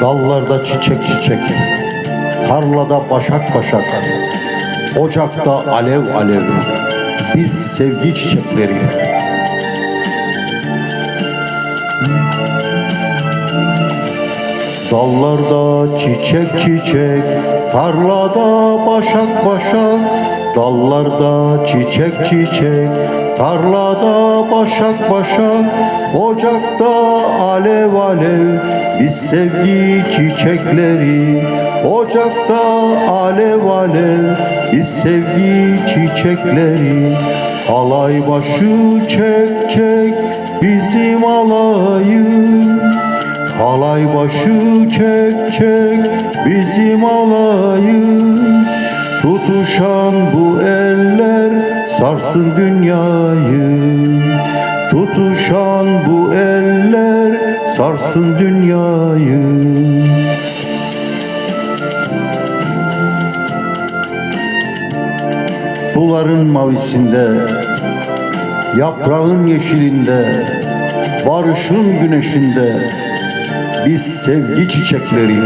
Dallarda çiçek çiçek, tarlada başak başak, ocakta alev alev, biz sevgi çiçekleri. Dallarda çiçek çiçek, tarlada başak başak, dallarda çiçek çiçek, tarlada başak başak, ocakta alev alev, biz sevgi çiçekleri. Ocakta alev alev, biz sevgi çiçekleri. Alay başı çek çek, bizim alayı. Halay başı çek çek bizim alayı Tutuşan bu eller sarsın dünyayı. Tutuşan bu eller sarsın dünyayı. Suların mavisinde Yaprağın yeşilinde Barışın güneşinde biz sevgi çiçekleri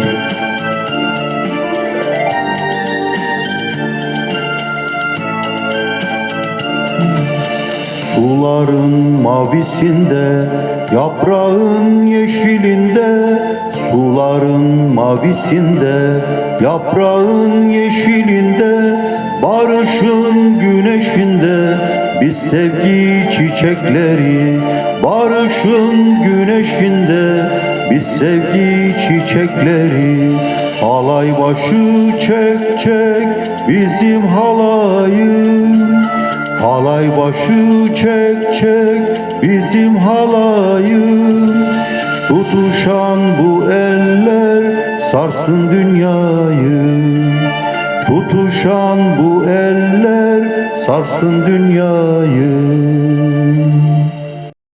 Suların mavisinde, yaprağın yeşilinde Suların mavisinde, yaprağın yeşilinde Barışın güneşinde biz sevgi çiçekleri Barışın güneşinde biz sevgi çiçekleri. Halay başı çek çek bizim halayı Halay başı çek çek bizim halayı. Tutuşan bu eller sarsın dünyayı. Tutuşan bu eller sarsın dünyayı